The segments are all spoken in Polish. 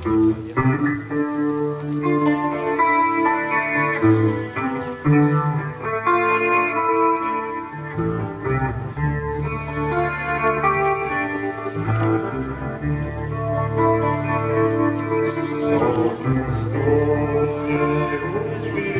Oto stoję u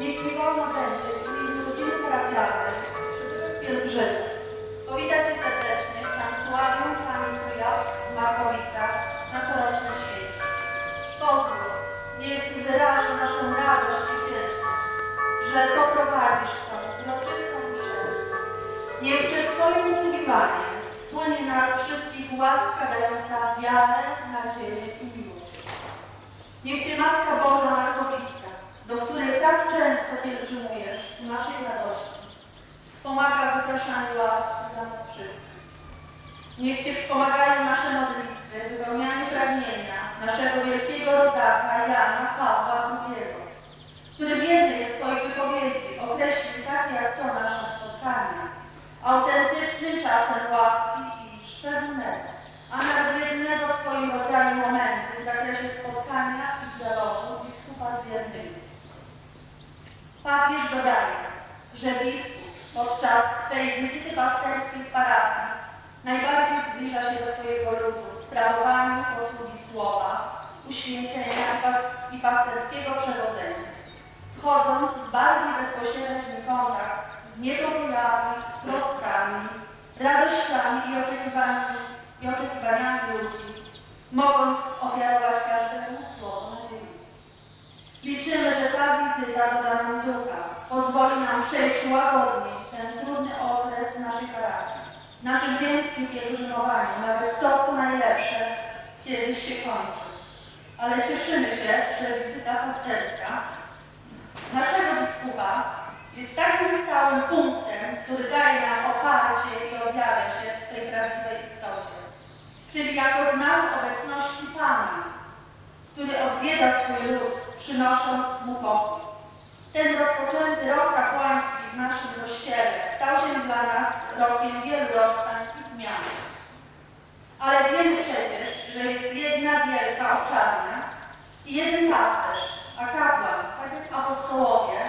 niech mi wolno będzie w imieniu rodziny parafialnej przybyłych pielgrzymów powitać Cię serdecznie w sanktuarium Pani Kujat w Markowicach na corocznym święcie. Pozwól, niech wyrażę naszą radość i wdzięczność, że poprowadzisz tą uroczystą mszę. Niech przez Twoje usługiwanie spłynie na nas wszystkich łaska dająca wiarę, nadzieję i miłość. Niech Cię Matka Boża Markowicka, do której tak często pielgrzymujesz w naszej radości, wspomaga w wypraszaniu łaski dla nas wszystkich. Niech Cię wspomagają nasze modlitwy w wypełnianiu pragnienia naszego wielkiego rodaka Jana Pawła II, który w jednej ze swoich wypowiedzi określił tak jak to nasze spotkanie, autentycznym czasem łaski i szczególnego, a nawet jedynego w swoim rodzaju momentu w zakresie spotkania i dialogu biskupa z wiernymi. Papież dodaje, że biskup podczas swej wizyty pasterskiej w parafii najbardziej zbliża się do swojego ludu w sprawowaniu posługi słowa, uświęcenia i i pasterskiego przewodzenia, wchodząc w bardziej bezpośredni kontakt z niepokojami, troskami, radościami i oczekiwaniami, i oczekiwaniami ludzi, mogąc ofiarować każdemu nadziei. Liczymy, że ta wizyta doda nam ducha, pozwoli nam przejść łagodnie ten trudny okres naszej parafii, w naszym ziemskim pielgrzymowaniu, nawet to, co najlepsze, kiedyś się kończy. Ale cieszymy się, że wizyta pasterska naszego biskupa jest takim stałym punktem, który daje nam oparcie i objawia się w swej prawdziwej istocie. Czyli jako znak obecności Pana, który odwiedza swój lud, przynosząc pokój. Ten rozpoczęty rok kapłański w naszym kościele stał się dla nas rokiem wielu rozstań i zmian. Ale wiemy przecież, że jest jedna wielka owczarnia i jeden pasterz, a kapłan, tak jak apostołowie,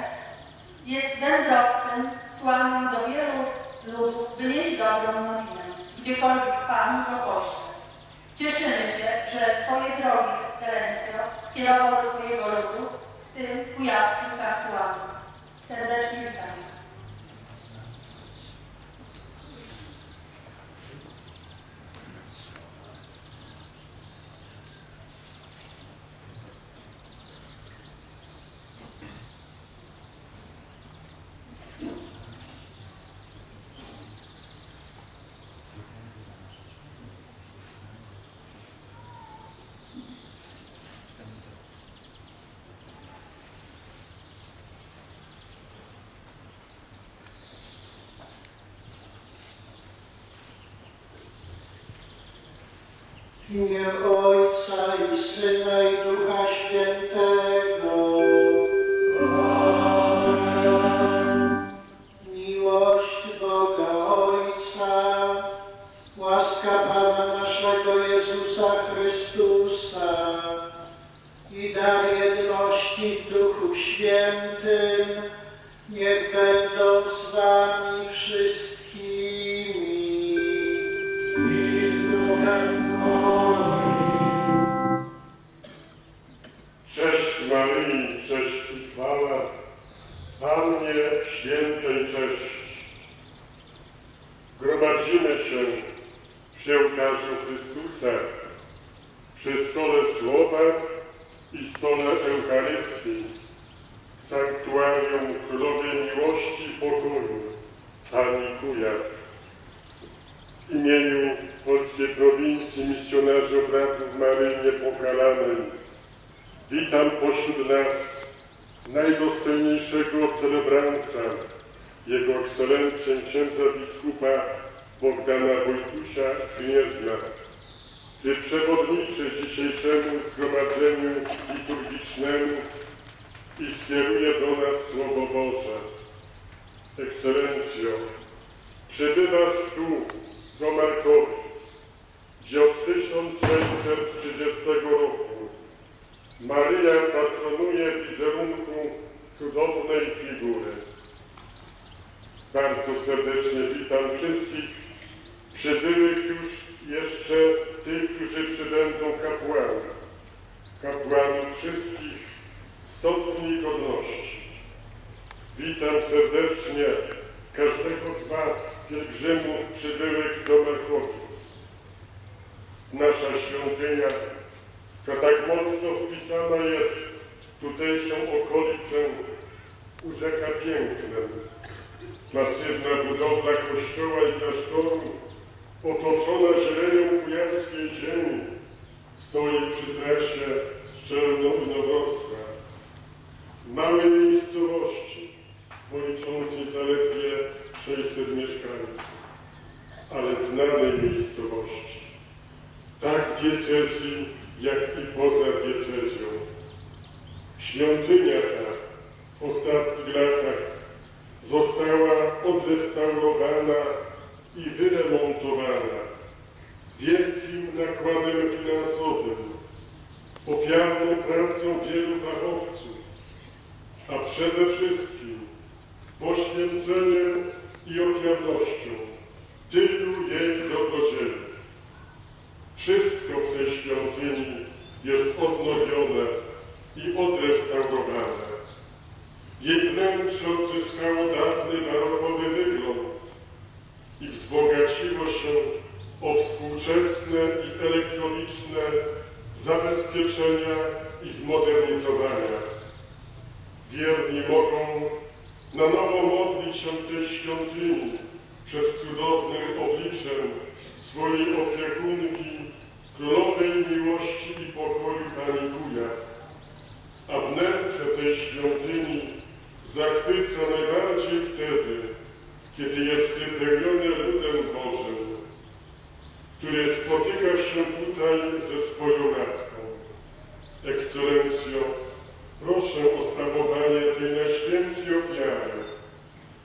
jest wędrowcem słanym do wielu ludów, by nieść dobrą nowinę, gdziekolwiek Pan go pośle. Cieszymy się, że Twoje drogi, Ekscelencjo, skierował do Twojego ludu, w tym kujawskim sanktuarium. Serdecznie witamy. W imię Ojca i Syna i Ducha Świętego. Miłość Boga Ojca, łaska Pana naszego Jezusa Chrystusa i dar jedności w Duchu Świętym niech będą Pannie Świętej cześć. Gromadzimy się przy ołtarzu Chrystusa, przy stole Słowa i stole Eucharystii, sanktuarium Królowej Miłości i Pokoju, Pani Kujaw. W imieniu Polskiej Prowincji Misjonarzy Obradów Maryi Niepokalanej Witam pośród nas najdostojniejszego celebransa, Jego Ekscelencję księdza biskupa Bogdana Wojtusia z Gniezna, który przewodniczy dzisiejszemu zgromadzeniu liturgicznemu i skieruje do nas Słowo Boże. Ekscelencjo, przybywasz tu do Markowic, gdzie od 1630 roku Maryja patronuje wizerunku cudownej figury. Bardzo serdecznie witam wszystkich przybyłych już jeszcze tych, którzy przybędą kapłanów. Kapłanów wszystkich stopni godności. Witam serdecznie każdego z Was, pielgrzymów przybyłych do Markowic. Nasza świątynia która tak mocno wpisana jest w tutejszą okolicę u rzeka Pięknem. Masywna budowla kościoła i klasztoru, otoczona zielenią kujawskiej ziemi, stoi przy trasie Strzelno i Nowrocław. W małej miejscowości, policzącej zaledwie 600 mieszkańców, ale znanej miejscowości. Tak diecezji jak i poza diecezją. Świątynia ta w ostatnich latach została odrestaurowana i wyremontowana wielkim nakładem finansowym, ofiarną pracą wielu fachowców, a przede wszystkim poświęceniem i ofiarnością tylu jej dobrodziejów. Wszystko w tej świątyni jest odnowione i odrestaurowane. Wnętrze odzyskało dawny barokowy wygląd i wzbogaciło się o współczesne i elektroniczne zabezpieczenia i zmodernizowania. Wierni mogą na nowo modlić się w tej świątyni przed cudownym obliczem swojej opiekunki, królowej miłości i pokoju Pani Kujaw. A wnętrze tej świątyni zachwyca najbardziej wtedy, kiedy jest wypełnione ludem Bożym, który spotyka się tutaj ze swoją matką. Ekscelencjo, proszę o sprawowanie tej najświętszej ofiary,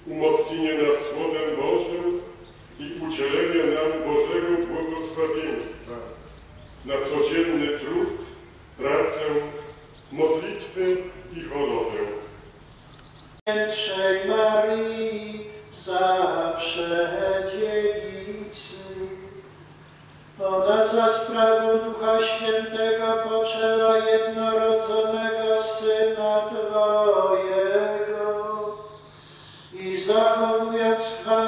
umocnienie nas Słowem Bożym i udzielenie nam Bożego błogosławieństwa na codzienny trud, pracę, modlitwy i chorobę. Zachowując chwałę